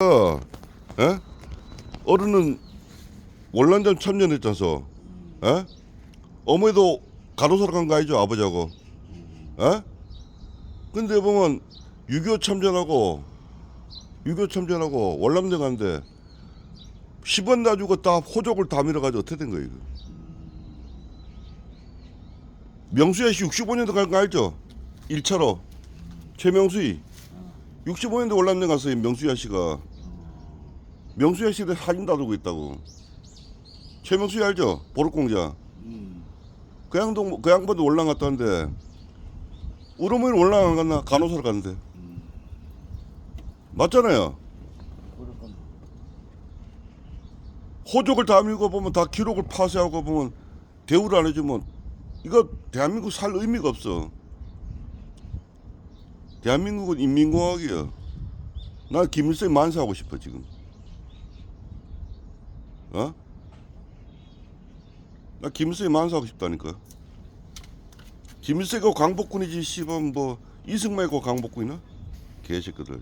어, 에? 어른은 월남전 참전했잖소. 에? 어머니도 가로사로 간 거 아니죠 아버지하고. 에? 근데 보면 6.25 참전하고 6.25 참전하고 월남전 갔는데 10원 놔주고 다 호족을 다 밀어가지고 어떻게 된 거예요? 명수야 씨 65년도 간거 알죠? 1차로 최명수이 65년도 월남전 갔어요 명수야 씨가 명수야 씨를 사진 다루고 있다고 최명수이 알죠? 보르공자 그 양동 그 양반도 월남 갔다는데 우르면 월남 안 갔나 간호사로 갔는데 맞잖아요 그렇군. 호족을 다 밀고 보면 다 기록을 파쇄하고 보면 대우를 안 해주면 이거 대한민국 살 의미가 없어. 대한민국은 인민공화국이야. 나 김일성이 만세하고 싶어 지금. 어? 나 김일성이 만세하고 싶다니까. 김일성이고 강복군이지 씨발 뭐 이승만이고 강복군이나 개새끼들.